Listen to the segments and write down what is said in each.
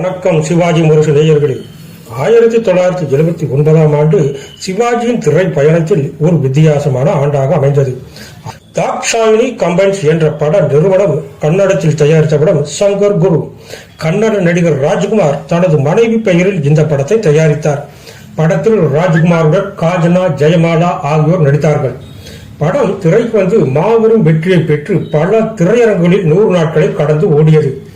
வணக்கம் சிவாஜி முரசு நேயர்களே. ஆயிரத்தி தொள்ளாயிரத்தி எழுபத்தி ஒன்பதாம் ஆண்டு சிவாஜியின் திரை பயணத்தில் ஒரு வித்தியாசமான ஆண்டாக அமைந்தது. தாக்ஷாயினி கம்பைன்ஸ் என்ற பட நிறுவனம் கன்னடத்தில் தயாரித்த படம் சங்கர் குரு. கன்னட நடிகர் ராஜ்குமார் தனது மனைவி பெயரில் இந்த படத்தை தயாரித்தார். படத்தில் ராஜ்குமாருடன் காஜனா ஜெயமாலா ஆகியோர் நடித்தார்கள். படம் திரைக்கு வந்து மாபெரும் வெற்றியை பெற்று பல திரையரங்குகளில் நூறு நாட்களை கடந்து ஓடியது.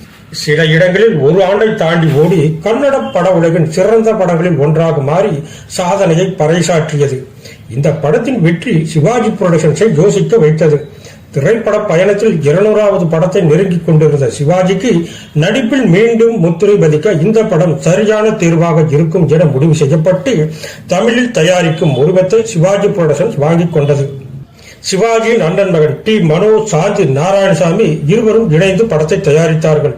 சில இடங்களில் ஒரு ஆண்டை தாண்டி ஓடி கன்னட பட உலகின் சிறந்த படங்களில் ஒன்றாக மாறி சாதனையை பறைசாற்றியது. இந்த படத்தின் வெற்றி சிவாஜி புரொடக்ஷன்ஸை யோசிக்க வைத்தது. திரைப்பட பயணத்தில் இருநூறாவது படத்தை நெருங்கிக் கொண்டிருந்த சிவாஜிக்கு நடிப்பில் மீண்டும் முத்திரை பதிக்க இந்த படம் சரியான தேர்வாக இருக்கும் என முடிவு செய்யப்பட்டு தமிழில் தயாரிக்கும் உரிமத்தை சிவாஜி புரொடக்ஷன்ஸ் வாங்கிக் கொண்டது. சிவாஜியின் அண்ணன் மகன் டி. மனோ சாந்தி நாராயணசாமி இருவரும் இணைந்து படத்தை தயாரித்தார்கள்.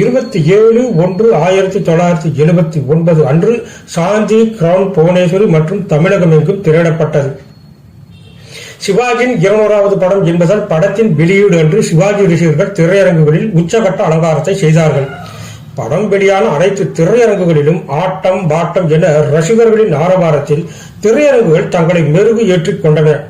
இருபத்தி ஏழு ஒன்று ஆயிரத்தி தொள்ளாயிரத்தி எழுபத்தி ஒன்பது அன்று சாந்தி கிரவுன் புவனேஸ்வரி மற்றும் தமிழகம் எங்கும் திரையிடப்பட்டது. சிவாஜியின் இருநூறாவது படம் என்பதால் படத்தின் வெளியீடு அன்று சிவாஜி ரசிகர்கள் திரையரங்குகளில் உச்சகட்ட அலங்காரத்தை செய்தார்கள். படம் வெளியான அனைத்து திரையரங்குகளிலும் ஆட்டம் பாட்டம் என ரசிகர்களின் ஆரவாரத்தில் திரையரங்குகள் தங்களை மெருகு ஏற்றிக் கொண்டன.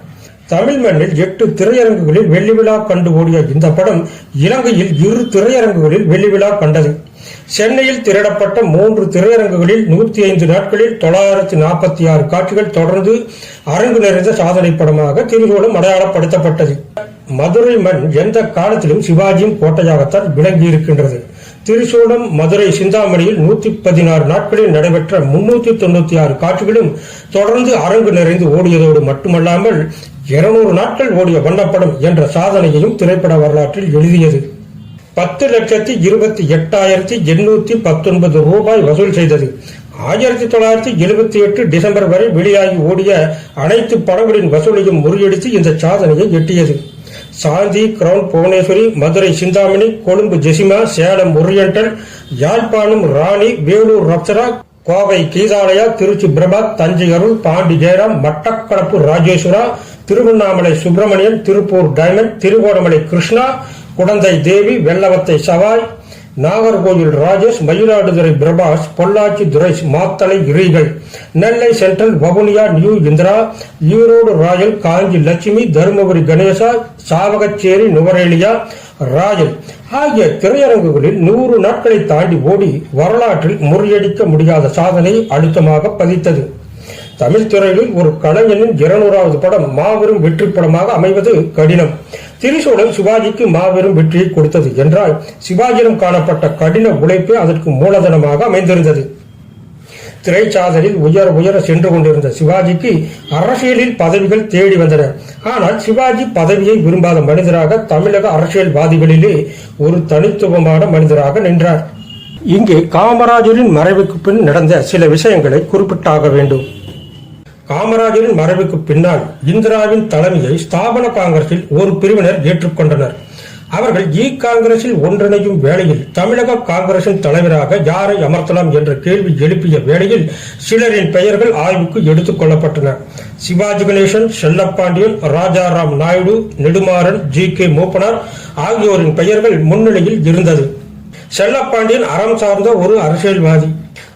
தமிழ் மண்ணில் எட்டு திரையரங்குகளில் வெள்ளி விழா கண்டு ஓடிய இந்த படம் இலங்கையில் இரு திரையரங்குகளில் வெள்ளி விழா கண்டது. சென்னையில் திரையிடப்பட்ட மூன்று திரையரங்குகளில் நூத்தி ஐந்து நாட்களில் தொள்ளாயிரத்தி நாற்பத்தி ஆறு காட்சிகள் தொடர்ந்து அரங்கு நிறைந்த சாதனை படமாக திருசூலம் அடையாளப்படுத்தப்பட்டது. மதுரை மண் எந்த காலத்திலும் சிவாஜியின் கோட்டையாகத்தான் விளங்கியிருக்கின்றது திரிசூலம் மதுரை சிந்தாமணியில் நூத்தி பதினாறு நாட்களில் நடைபெற்ற முன்னூத்தி தொண்ணூத்தி ஆறு காட்சிகளும் தொடர்ந்து அரங்கு நிறைந்து ஓடியதோடு மட்டுமல்லாமல் இருநூறு நாட்கள் ஓடிய வண்ணப்படம் என்ற சாதனையையும் திரைப்பட வரலாற்றில் எழுதியது. பத்து லட்சத்தி இருபத்தி எட்டாயிரத்தி எண்ணூத்தி பத்தொன்பது ரூபாய் வசூல் செய்தது. ஆயிரத்தி தொள்ளாயிரத்தி எழுபத்தி எட்டு டிசம்பர் வரை வெளியாகி ஓடிய அனைத்து படங்களின் வசூலையும் முறியடித்து இந்த சாதனையை எட்டியது. Shanthi Crown Bhuvaneswari Madurai Chinthamani Colombo Jesima Salem Oriental Jaffna Rani Vellore Rapsara Kovai Geethalaya Trichy Prabhat Thanjai Arul Pandi Jayaram Batticaloa Rajeswara Tiruvannamalai Subramanian Tiruppur Diamond Trincomalee Krishna Kudanthai Devi Wellawatte Savoy Nagercoil Rajesh Mayiladuthurai Prabhas Pollachi Durais Matale Regal Nellai Central Vavuniya New Indira Erode Royal Kanchi Lakshmi Dharmapuri Ganesha Chavakachcheri Nuwara Eliya Royal ஆகிய திரையரங்குகளில் நூறு நாட்களை தாண்டி ஓடி வரலாற்றில் முறியடிக்க முடியாத சாதனை அழுத்தமாக பதித்தது. தமிழ் துறையில் ஒரு கலைஞனின் இருநூறாவது படம் மாபெரும் வெற்றி படமாக அமைவது கடினம். திரிசூலம் சிவாஜிக்கு மாபெரும் வெற்றியை கொடுத்தது என்றால் சிவாஜியிடம் காணப்பட்ட கடின உழைப்பே அதற்கு மூலதனமாக அமைந்திருந்தது. திரைச்சாதலில் உயர உயர சென்று கொண்டிருந்த சிவாஜிக்கு அரசியலில் பதவிகள் தேடி வந்தன. ஆனால் சிவாஜி பதவியை விரும்பாத மனிதராக தமிழக அரசியல்வாதிகளிலே ஒரு தனித்துவமான மனிதராக நின்றார். இங்கே காமராஜரின் மறைவுக்கு பின் நடந்த சில விஷயங்களை குறிப்பிட்டாக வேண்டும். காமராஜரின் மறைவுக்கு பின்னால் இந்திராவின் தலைமையை ஸ்தாபன காங்கிரஸில் ஒரு பிரிவினர் ஏற்றுக்கொண்டனர். அவர்கள் இ காங்கிரஸில் ஒன்றிணையும் வேளையில் தமிழக காங்கிரசின் தலைவராக யாரை அமர்த்தலாம் என்ற கேள்வி எழுப்பிய வேளையில் சிலரின் பெயர்கள் ஆய்வுக்கு எடுத்துக் கொள்ளப்பட்டன. சிவாஜி கணேசன் செல்லப்பாண்டியன் ராஜாராம் நாயுடு நெடுமாறன் ஜி கே மூப்பனார் ஆகியோரின் பெயர்கள் முன்னிலையில் இருந்தது. செல்லப்பாண்டியன் அறம் சார்ந்த ஒரு அரசியல்வாதி.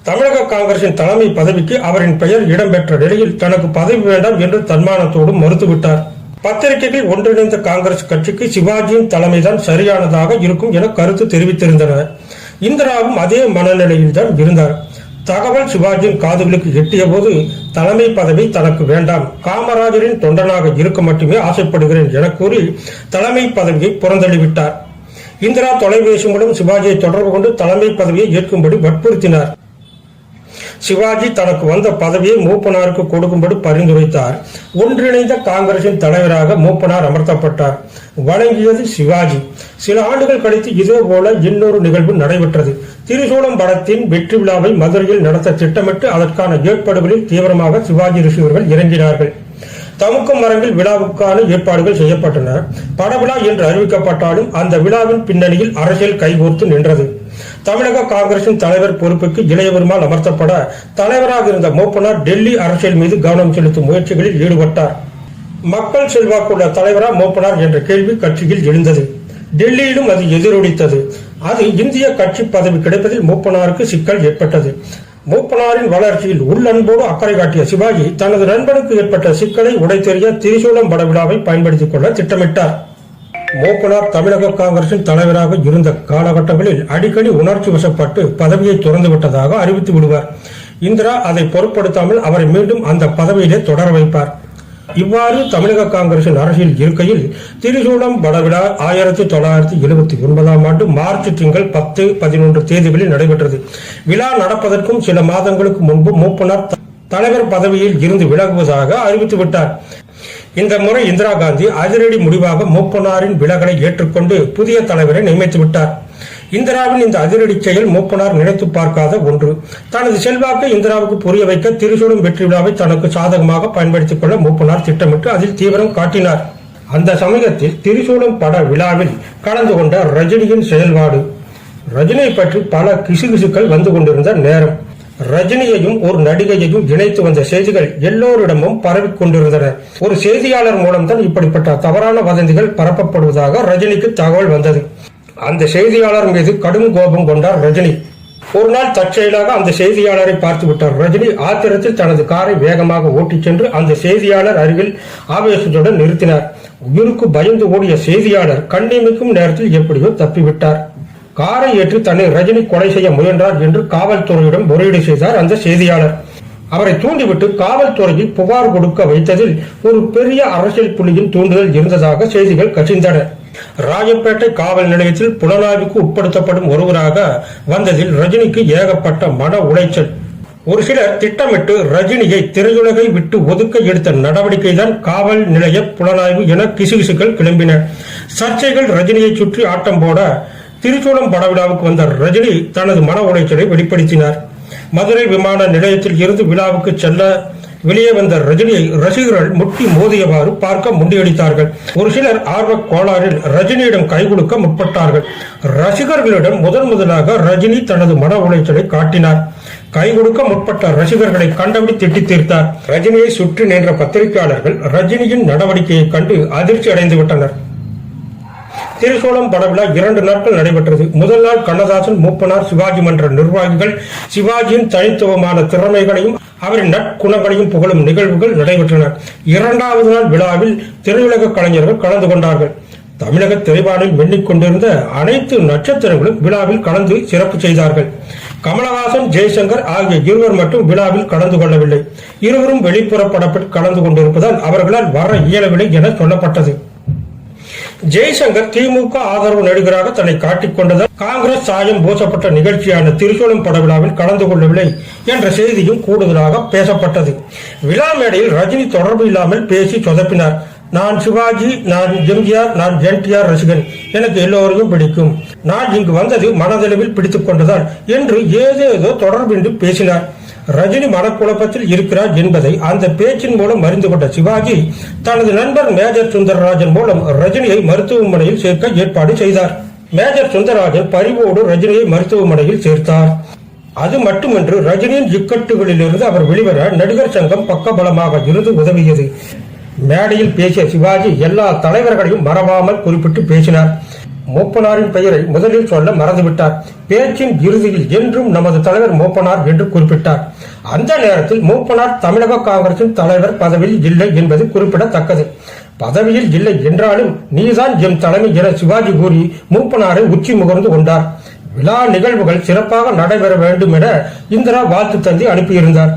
தமிழக காங்கிரசின் தலைமை பதவிக்கு அவரின் பெயர் இடம்பெற்ற நிலையில் தனக்கு பதவி வேண்டாம் என்று தன்மானத்தோடு மறுத்துவிட்டார். பத்திரிகைகள் ஒன்றிணைந்த காங்கிரஸ் கட்சிக்கு சிவாஜியின் தலைமைதான் சரியானதாக இருக்கும் என கருத்து தெரிவித்திருந்தனர் இந்திராவும் அதே மனநிலையில் தான் இருந்தார். தகவல் சிவாஜியின் காதுகளுக்கு எட்டிய போது தலைமை பதவி தனக்கு வேண்டாம். காமராஜரின் தொண்டனாக இருக்க மட்டுமே ஆசைப்படுகிறேன் என கூறி தலைமை பதவியை புறந்தள்ளிவிட்டார். இந்திரா தொலைபேசி மூலம் சிவாஜியை தொடர்பு கொண்டு தலைமை பதவியை ஏற்கும்படி வற்புறுத்தினார். சிவாஜி தனக்கு வந்த பதவியை மூப்பனாருக்கு கொடுக்கும்படி பரிந்துரைத்தார். ஒன்றிணைந்த காங்கிரசின் தலைவராக மூப்பனார் அமர்த்தப்பட்டார். வழங்கியது சிவாஜி. சில ஆண்டுகள் கழித்து இதே போல இன்னொரு நிகழ்வு நடைபெற்றது. திருசூலம் படத்தின் வெற்றி விழாவை மதுரையில் நடத்த திட்டமிட்டு அதற்கான ஏற்பாடுகளில் தீவிரமாக சிவாஜி ரிஷிவர்கள் இறங்கினார்கள். தமுக்கம் மரங்கள் விழாவுக்கான ஏற்பாடுகள் செய்யப்பட்டன. படவிழா என்று அறிவிக்கப்பட்டாலும் அந்த விழாவின் பின்னணியில் அரசியல் கைகோர்த்து நின்றது. தமிழக காங்கிரசின் தலைவர் பொறுப்புக்கு இளையபெருமாள் அமர்த்தப்பட தலைவராக இருந்த மோப்பனார் டெல்லி அரசியல் மீது கவனம் செலுத்தும் முயற்சிகளில் ஈடுபட்டார். மக்கள் செல்வாக்குள்ள தலைவரா மோப்பனார் என்ற கேள்வி கட்சியில் எழுந்தது. டெல்லியிலும் அது எதிரொலித்தது. அது இந்திய கட்சி பதவி கிடைப்பதில் மூப்பனாருக்கு சிக்கல் ஏற்பட்டது. மூப்பனாரின் வளர்ச்சியில் உள்ளன்போடு அக்கறை காட்டிய சிவாஜி தனது நண்பனுக்கு ஏற்பட்ட சிக்கலை உடைத்தெறிய திரிசூலம் பட விழாவை பயன்படுத்திக் கொள்ள திட்டமிட்டார். மூப்பனார் தமிழக காங்கிரசின் தலைவராக இருந்த காலகட்டங்களில் அடிக்கடி உணர்ச்சி வசப்பட்டு பதவியை துறந்து விட்டதாக அறிவித்து விடுவார். இந்திரா அதை பொருட்படுத்தாமல் அவரை மீண்டும் அந்த பதவியிலே தொடர வைப்பார். இவ்வாறு தமிழக காங்கிரசின் அரசியல் இருக்கையில் திரிசூலம் வடவிழா ஆயிரத்தி தொள்ளாயிரத்தி எழுபத்தி ஒன்பதாம் ஆண்டு மார்ச் திங்கள் பத்து பதினொன்று தேதிகளில் நடைபெற்றது. விழா நடப்பதற்கும் சில மாதங்களுக்கு முன்பு மூப்பனார் தலைவர் பதவியில் இருந்து விலகுவதாக அறிவித்து விட்டார். இந்த முறை இந்திரா காந்தி அதிரடி முடிவாக மூப்பனாரின் விலகலை ஏற்றுக்கொண்டு புதிய தலைவரை நியமித்து விட்டார். இந்திராவின் இந்த அதிரடி செயல் மூப்பனார் நினைத்து பார்க்காத ஒன்று. தனது செல்வாக்கை இந்திராவுக்கு புரிய வைக்க திரிசூலம் வெற்றி விழாவை தனக்கு சாதகமாக பயன்படுத்திக் கொள்ள மூப்பனார் திட்டமிட்டு அதில் தீவிரம் காட்டினார். அந்த சமயத்தில் திரிசூலம் பட விழாவில் கலந்து கொண்ட ரஜினியின் செயல்பாடு. ரஜினியை பற்றி பல கிசுகிசுக்கள் வந்து கொண்டிருந்த நேரம். ரஜினியையும் ஒரு நடிகையையும் இணைத்து வந்த செய்திகள் எல்லோரிடமும் பரவிக் கொண்டிருந்தன. ஒரு செய்தியாளர் மூலம்தான் இப்படிப்பட்ட தவறான வதந்திகள் பரப்பப்படுவதாக ரஜினிக்கு தகவல் வந்தது. அந்த செய்தியாளர் மீது கடும் கோபம் கொண்டார் ரஜினி. ஒரு நாள் தற்செயலாக அந்த செய்தியாளரை பார்த்து விட்டார். ரஜினி ஆத்திரத்தில் தனது காரை வேகமாக ஓட்டிச் சென்று அந்த செய்தியாளர் அருகில் ஆவேசத்துடன் நிறுத்தினார். உயிருக்கு பயந்து ஓடிய செய்தியாளர் கண்ணிமிக்கும் நேரத்தில் எப்படியோ தப்பிவிட்டார். காரை ஏற்றி தன்னை ரஜினி கொலை செய்ய முயன்றார் என்று காவல்துறையிடம் முறையீடு செய்தார் அந்த செய்தியாளர். அவரை தூண்டிவிட்டு காவல்துறையில் புகார் கொடுக்க வைத்ததில் ஒரு பெரிய அரசியல் புள்ளியின் தூண்டுதல் இருந்ததாக செய்திகள் கசிந்தன. ராயப்பேட்டை காவல் நிலையத்தில் புலனாய்வுக்கு உட்படுத்தப்படும் ஒருவராக வந்ததில் ரஜினிக்கு ஏகப்பட்ட மன உளைச்சல். ஒரு சிலர் திட்டமிட்டு ரஜினியை திரையுலகை விட்டு ஒதுக்க எடுத்த நடவடிக்கைதான் காவல் நிலைய புலனாய்வு என கிசுகிசுக்கள் கிளம்பின. சர்ச்சைகள் ரஜினியை சுற்றி ஆட்டம் போட திருச்சூலம் படவிழாவுக்கு வந்த ரஜினி தனது மன உளைச்சலை வெளிப்படுத்தினார். மதுரை விமான நிலையத்தில் இருந்து விழாவுக்கு செல்ல வெளியே வந்த ரஜினியை ரசிகர்கள் முட்டி மோதியவாறு பார்க்க முண்டியடித்தார்கள். ஒரு சிலர் ஆர்வ கோளாறில் ரஜினியிடம் கை கொடுக்க முற்பட்டார்கள். ரசிகர்களிடம் முதன் முதலாக ரஜினி தனது மன உளைச்சலை காட்டினார். கை கொடுக்க முற்பட்ட ரசிகர்களை கண்டபடி திட்டி தீர்த்தார். ரஜினியை சுற்றி நின்ற பத்திரிகையாளர்கள் ரஜினியின் நடவடிக்கையை கண்டு அதிர்ச்சி அடைந்து விட்டனர் திரிசூலம் படவிழா இரண்டு நாட்கள் நடைபெற்றது. முதல் நாள் கண்ணதாசன் மூப்பனார் சிவாஜி மன்ற நிர்வாகிகள் சிவாஜியின் தனித்துவமான திறமைகளையும் அவரின் நற்குணங்களையும் புகழும் நிகழ்வுகள் நடைபெற்றன. இரண்டாவது நாள் விழாவில் திரையுலக கலைஞர்கள் கலந்து கொண்டார்கள். தமிழக திரைவானில் வெண்ணிக்கொண்டிருந்த அனைத்து நட்சத்திரங்களும் விழாவில் கலந்து சிறப்பு செய்தார்கள். கமலஹாசன் ஜெய்சங்கர் ஆகிய இருவர் மட்டும் விழாவில் கலந்து கொள்ளவில்லை. இருவரும் வெளிப்புற படப்பில் கலந்து கொண்டிருப்பதால் அவர்களால் வர இயலவில்லை என சொல்லப்பட்டது. ஜெய்சங்கர் திமுக ஆதரவு நடிகராக தன்னை காட்டிக்கொண்டதால் காங்கிரஸ் சாயம் பூசப்பட்ட நிகழ்ச்சியான திருச்சூலம் படவிழாவில் கலந்து கொள்ளவில்லை என்ற செய்தியும் கூடுதலாக பேசப்பட்டது. விழா மேடையில் ரஜினி தொடர்பு இல்லாமல் பேசி சொதப்பினார். நான் சிவாஜி நான் எம்ஜிஆர் நான் என்டிஆர் ரசிகன். எனக்கு எல்லோரையும் பிடிக்கும். நான் இங்கு வந்தது மனதளவில் பிடித்துக் கொண்டதால் என்று ஏதேதோ தொடர்பின்றி பேசினார். ரஜினி மனக்குழப்பத்தில் இருக்கிறார் என்பதை அந்த பேச்சின் மூலம் அறிந்து கொண்ட சிவாஜி தனது நண்பர் மேஜர் சுந்தரராஜன் மூலம் ரஜினியை மருத்துவமனையில் சேர்க்க ஏற்பாடு செய்தார். மேஜர் சுந்தரராஜன் பரிவோடு ரஜினியை மருத்துவமனையில் சேர்த்தார். அது மட்டுமன்று ரஜினியின் இக்கட்டுகளிலிருந்து அவர் வெளிவர நடிகர் சங்கம் பக்கபலமாக இருந்து உதவியது. மேடையில் பேசிய சிவாஜி எல்லா தலைவர்களையும் மறவாமல் குறிப்பிட்டு பேசினார். மோப்பனாரின் பெயரை முதலில் சொல்ல மறந்துவிட்டார். பேச்சின் இறுதியில் என்றும் நமது தலைவர் மோப்பனார் என்று குறிப்பிட்டார். அந்த நேரத்தில் மூப்பனார் தமிழக காங்கிரசின் தலைவர் பதவியில் இல்லை என்பது குறிப்பிடத்தக்கது. பதவியில் இல்லை என்றாலும் நீதான் எம் தலைமை என சிவாஜி கூறி மூப்பனாரை உச்சி முகர்ந்து கொண்டார். விழா நிகழ்வுகள் சிறப்பாக நடைபெற வேண்டும் என இந்திரா வாழ்த்து தந்தி அனுப்பியிருந்தார்.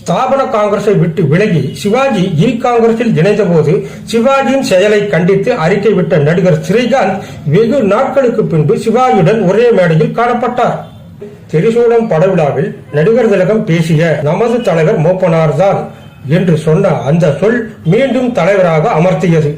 ஸ்தாபன காங்கிரஸை விட்டு விலகி சிவாஜி இ காங்கிரஸில் இணைந்தபோது சிவாஜியின் செயலை கண்டித்து அறிக்கை விட்ட நடிகர் ஸ்ரீகாந்த் வெகு நாட்களுக்கு பின்பு சிவாஜியுடன் ஒரே மேடையில் காணப்பட்டார். திரிசூலம் படவிழாவில் நடிகர் திலகம் பேசிய நமது தலைவர் மூப்பனார் தான் என்று சொன்ன அந்த சொல் மீண்டும் தலைவராக அமர்த்தியது.